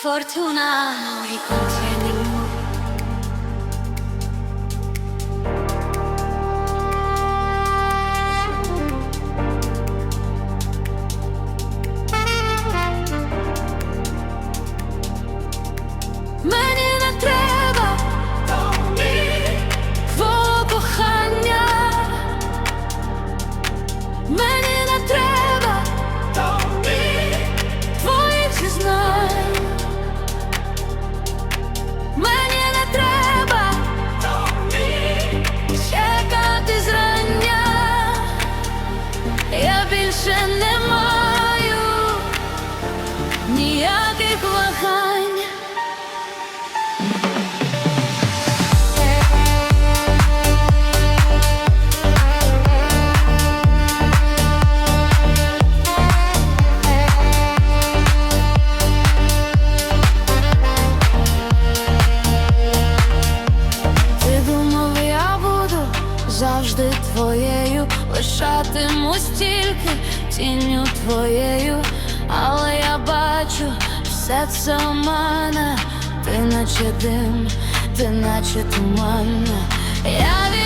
Fortuna noi con te. Ти думав, я буду завжди твоєю, лишатимусь тільки тінню твоєю, але я бачу серце мене, ти наче дим, ти наче туман. Я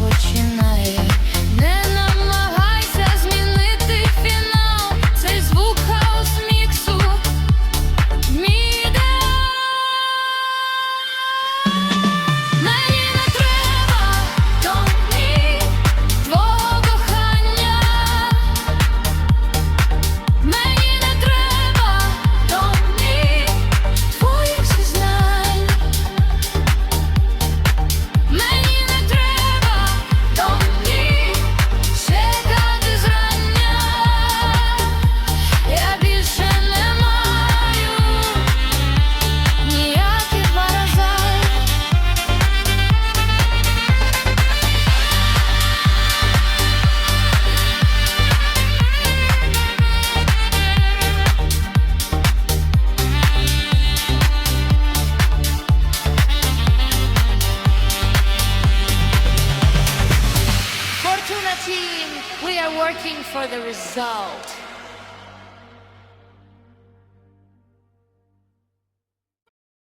починає. looking for the result.